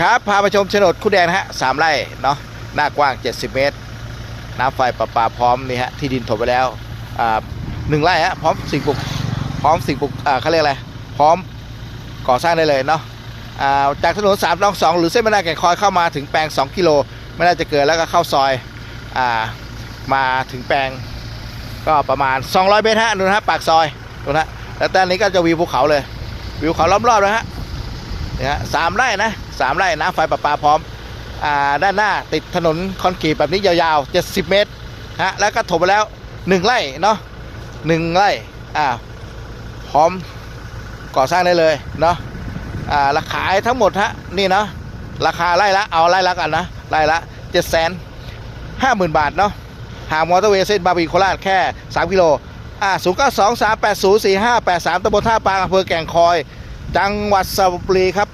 ครับพามาชมโฉนดคู่แดงนฮะสามไร่เนาะหน้ากว้าง 70 เมตร น้ำไฟประปาพร้อมนี่ฮะที่ดินถมไปแล้วอ่าหนึ่งไร่ฮะพร้อมสิ่งปลูกพร้อมสิ่งปลูกอ่าเขาเรียกอะไรพร้อมก่อสร้างได้เลยเนาะอ่าจากถนน3 2 2หรือเส้นบรรณาแก่งคอยเข้ามาถึงแปลง 2 กิโลไม่น่าจะเกินแล้วก็เข้าซอยอ่ามาถึงแปลงก็ประมาณ 200 เมตรฮะดูนะฮะปากซอยดูนะฮะแล้วด้านนี้ก็จะวิวภูเขาเลย วิวเขาล้อมรอบนะฮะนี่ฮะสามไร่นะ สามไร่น้ำไฟประปาพร้อมอด้านหน้าติดถนนคอนกรีตแบบนี้ยาวๆ 70 เมตรฮะแล้วก็ถมไปแล้ว 1 ไร่เนาะหนึ่งไร่อ่าพร้อมก่อสร้างได้เลยเนาะอ่าราคาทั้งหมดฮะนี่เนาะราคาไร่ละเอาไร่ละกันนะไร่ละ7 5 0 0 0 0บาทเนาะห่างมอเตอร์เวย์เส้นบางปะอินโคราชแค่ 3 กิโลอ่า0 9 2 3 8 0 4 5 8 3ตำบลท่าปางอำเภอแก่งคอย จังหวัดสระบุรีครับ